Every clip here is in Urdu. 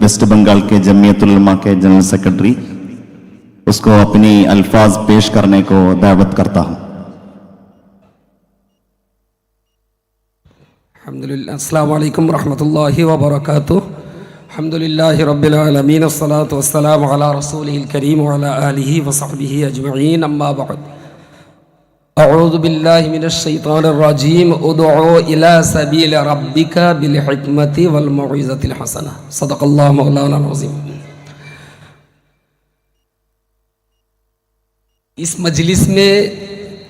ویسٹ بنگال کے جمعیت علماء کے جنرل سیکرٹری اس کو اپنی الفاظ پیش کرنے کو دعوت کرتا ہوں الحمدللہ السلام علیکم ورحمت اللہ وبرکاتہ الحمدللہ رب العالمین الصلاة والسلام علی رسول الکریم وعلی آلہ وصحبہ اجمعین اما بعد أعوذ بالله من الشيطان الرجيم. ادعو إلى سبيل ربك بالحكمة والموعظة الحسنة. صدق الله مولانا العظيم. اس مجلس میں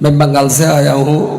میں بنگال سے آیا ہوں.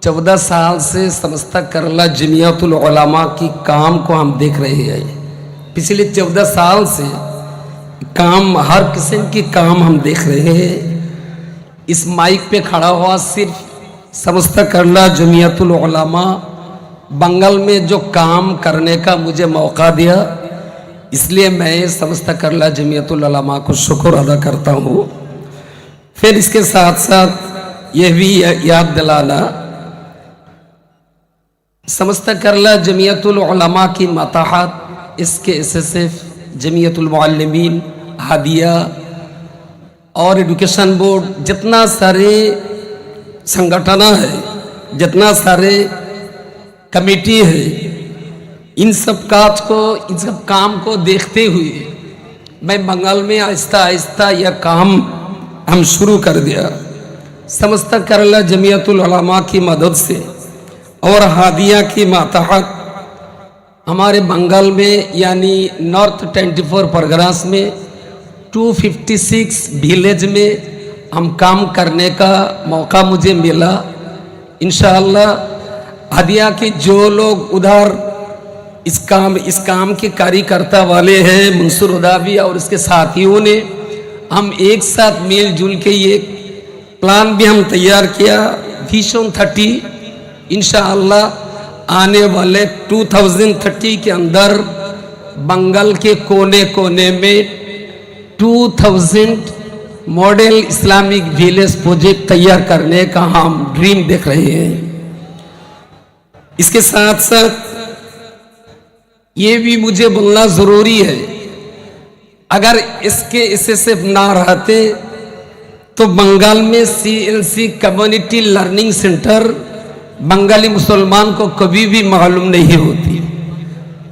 چودہ سال سے سمستہ کرلا جمعیت العلماء کی کام کو ہم دیکھ رہے ہیں. پچھلے چودہ سال سے کام، ہر قسم کی کام ہم دیکھ رہے ہیں۔ اس مائک پہ کھڑا ہوا صرف سمستہ کرلا جمعیت العلماء بنگال میں جو کام کرنے کا مجھے موقع دیا، اس لیے میں سمستہ کرلا جمعیت العلماء کو شکر ادا کرتا ہوں۔ پھر اس کے ساتھ ساتھ یہ بھی یاد دلانا سمستہ کرلا جمعیت العلماء کی متاحت اس کے S S F Jamiat al-Muallimin, Hadia اور ایڈوکیشن بورڈ، جتنا سارے سنگھٹنا ہے، جتنا سارے کمیٹی ہے، ان سب کاج کو، ان سب کام کو دیکھتے ہوئے میں بنگال میں آہستہ آہستہ یہ کام ہم شروع کر دیا۔ سمستہ کرلا جمعیت العلماء کی مدد سے اور ہادیہ کی ماتحت ہمارے بنگال میں یعنی نارتھ ٹوینٹی فور پرگناس میں، ٹو ففٹی سکس ویلیج میں ہم کام کرنے کا موقع مجھے ملا۔ انشاءاللہ ہدیہ کے جو لوگ ادھر اس کام اس کام کے کاری کرتا والے ہیں، منصور اداوی اور اس کے ساتھیوں نے، ہم ایک ساتھ مل جل کے یہ پلان بھی ہم تیار کیا ویژن تھرٹی انشاءاللہ آنے والے ٹو تھاؤزینڈ تھرٹی کے اندر بنگال کے کونے کونے میں two thousand model Islamic village project تیار کرنے کا ہم ڈریم دیکھ رہے ہیں۔ اس کے ساتھ ساتھ یہ بھی مجھے بولنا ضروری ہے۔ اگر اس کے اسے سے نہ رہتے تو بنگال میں C L C community learning centre Bengali مسلمان کو کبھی بھی معلوم نہیں ہوتی۔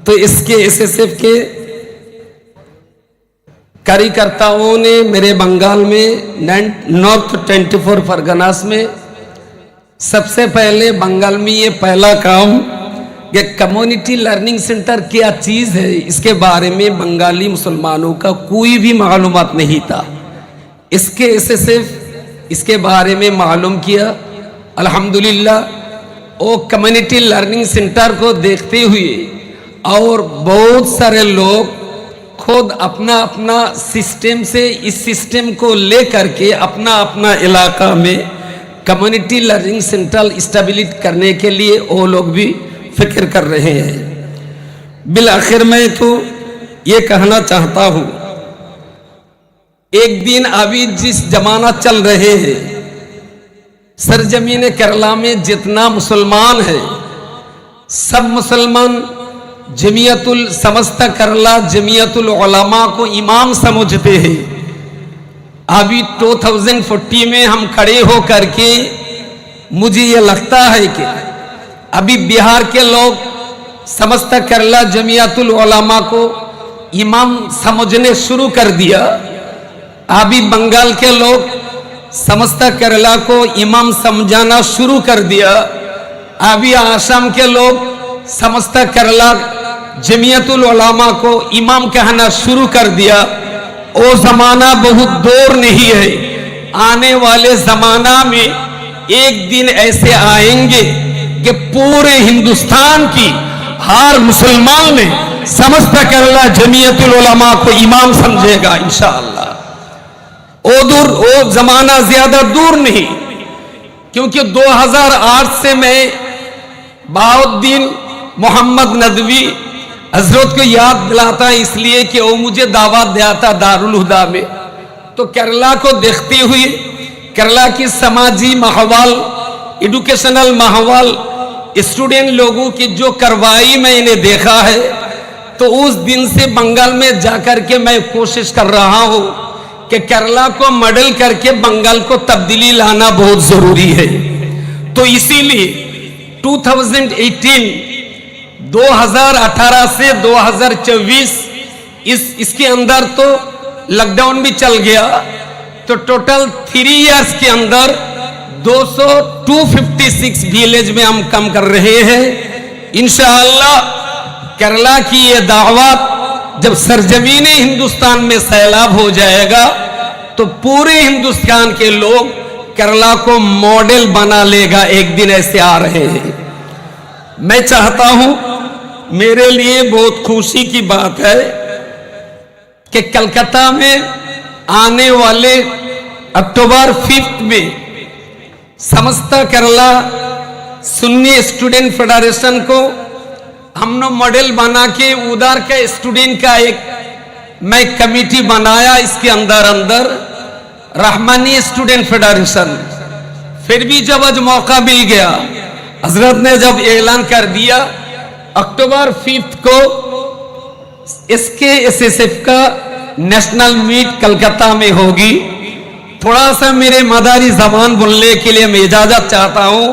تو اس کے ایس ایس ایف کے کاری کرتاؤں نے میرے بنگال میں نارتھ ٹوینٹی فور فرگناس میں سب سے پہلے بنگال میں یہ پہلا کام کہ کمیونٹی لرننگ سینٹر کیا چیز ہے، اس کے بارے میں بنگالی مسلمانوں کا کوئی بھی معلومات نہیں تھا۔ اس کے ایسے صرف اس کے بارے میں معلوم کیا۔ الحمدللہ وہ کمیونٹی لرننگ سینٹر کو دیکھتے ہوئے اور بہت سارے لوگ خود اپنا اپنا سسٹم سے اس سسٹم کو لے کر کے اپنا اپنا علاقہ میں کمیونٹی لرننگ سینٹر اسٹیبلٹ کرنے کے لیے وہ لوگ بھی فکر کر رہے ہیں۔ بالآخر میں تو یہ کہنا چاہتا ہوں، ایک دن ابھی جس زمانہ چل رہے ہیں سرزمین کیرلا میں جتنا مسلمان ہے، سب مسلمان جمعیت السمستہ کرلا جمعیت العلماء کو امام سمجھتے ہیں۔ ابھی ٹو تھاؤزینڈ فورٹی میں ہم کھڑے ہو کر کے مجھے یہ لگتا ہے کہ ابھی بہار کے لوگ سمستہ کرلا جمعیت العلماء کو امام سمجھنے شروع کر دیا۔ ابھی بنگال کے لوگ سمستہ کرلا کو امام سمجھانا شروع کر دیا۔ ابھی آسام کے لوگ سمستہ کرلا جمعیت العلماء کو امام کہنا شروع کر دیا۔ وہ زمانہ بہت دور نہیں ہے۔ آنے والے زمانہ میں ایک دن ایسے آئیں گے کہ پورے ہندوستان کی ہر مسلمان نے سمجھتا کر اللہ جمعیت العلماء کو امام سمجھے گا انشاءاللہ۔ او دور، او زمانہ زیادہ دور نہیں، کیونکہ دو ہزار آٹھ سے میں باؤدین محمد ندوی حضرت کو یاد دلاتا، اس لیے کہ وہ مجھے دعوت دیا تھا دارالہدا میں۔ تو کیرلا کو دیکھتے ہوئے، کیرلا کی سماجی ماحول، ایڈوکیشنل ماحول اسٹوڈینٹ لوگوں کی جو کروائی میں نے دیکھا ہے، تو اس دن سے بنگال میں جا کر کے میں کوشش کر رہا ہوں۔ کہ کرلا کو مڈل کر کے بنگال کو تبدیلی لانا بہت ضروری ہے۔ تو اسی لیے 2018 دو ہزار اٹھارہ سے دو ہزار چوبیس، اس اس کے اندر تو لاک ڈاؤن بھی چل گیا۔ تو ٹوٹل تھری ایئرس کے اندر دو سو ٹو ففٹی سکس ویلیج میں ہم کم کر رہے ہیں۔ انشاءاللہ کرلا کی یہ دعوت جب سرزمین ہندوستان میں سیلاب ہو جائے گا تو پورے ہندوستان کے لوگ کرلا کو ماڈل بنا لے گا، ایک دن ایسے آ رہے ہیں۔ میں چاہتا ہوں میرے لیے بہت خوشی کی بات ہے کہ کلکتہ میں آنے والے اکتوبر ففتھ میں سمستہ کرلا سنی اسٹوڈنٹ فیڈریشن کو ہم نے ماڈل بنا کے ادھر کے اسٹوڈنٹ کا ایک میں کمیٹی بنایا اس کے اندر اندر رحمانی اسٹوڈنٹ فیڈریشن پھر بھی جب آج موقع مل گیا، حضرت نے جب اعلان کر دیا، اکتوبر ففتھ کو اس کے ایس ایس ایف کا نیشنل میٹ کلکتہ میں ہوگی۔ تھوڑا سا میرے مداری زبان بولنے کے لیے میں اجازت چاہتا ہوں۔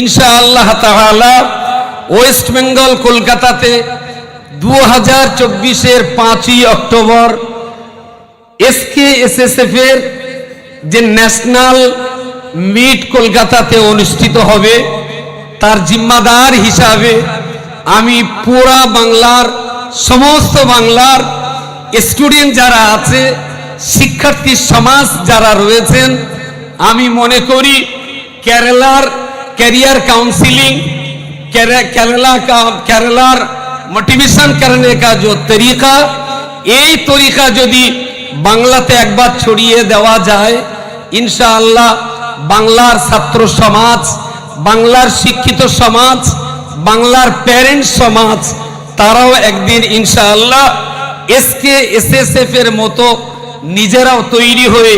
ইনশাআল্লাহ তাহলা ওয়েস্ট বেঙ্গল কলকাতাতে দু হাজার চব্বিশের পাঁচই অক্টোবর এসকে এসএসএফ এর যে ন্যাশনাল মিট কলকাতাতে অনুষ্ঠিত হবে তার জিম্মাদার হিসাবে আমি পুরা বাংলার সমস্ত বাংলার স্টুডেন্ট যারা আছে শিক্ষার্থী সমাজ যারা রয়েছেন, আমি মনে করি কেরালার ক্যারিয়ার কাউন্সিলিং কেরালা কেরালার মোটিভেশন করণে কা যে তরিকা, এই তরিকা যদি বাংলাতে একবার ছড়িয়ে দেওয়া যায়, ইনশাআল্লাহ বাংলার ছাত্র সমাজ, বাংলার শিক্ষিত সমাজ, বাংলার প্যারেন্ট সমাজ, তারাও একদিন ইনশাআল্লাহ এসকে, এসএসএফ এর মতো نجراؤں تویری ہوئے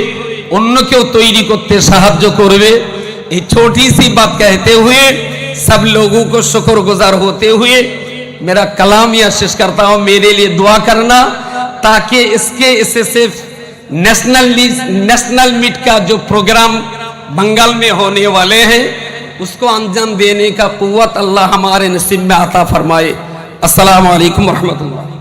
انہوں کے تویری کو করতে جو کروے یہ چھوٹی سی بات کہتے ہوئے سب لوگوں کو شکر گزار ہوتے ہوئے میرا کلام یا شش کرتا ہوں، میرے لیے دعا کرنا تاکہ اس کے اسے صرف نیشنل نیشنل میٹ کا جو پروگرام بنگال میں ہونے والے ہیں، اس کو انجام دینے کا قوت اللہ ہمارے نصیب میں عطا فرمائے۔ السلام علیکم ورحمت اللہ۔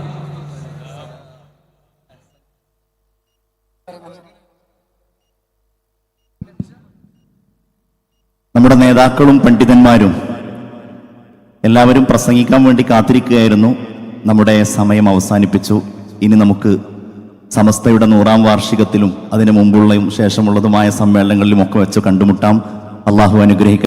നമ്മുടെ നേതാക്കളും പണ്ഡിതന്മാരും എല്ലാവരും പ്രസംഗിക്കാൻ വേണ്ടി കാത്തിരിക്കുകയായിരുന്നു. നമ്മുടെ സമയം അവസാനിപ്പിച്ചു. ഇനി നമുക്ക് സമസ്തയുടെ നൂറാം വാർഷികത്തിലും അതിനു മുമ്പുള്ളതും ശേഷമുള്ളതുമായ സമ്മേളനങ്ങളിലും ഒക്കെ വെച്ച് കണ്ടുമുട്ടാം. അള്ളാഹു അനുഗ്രഹിക്കട്ടെ.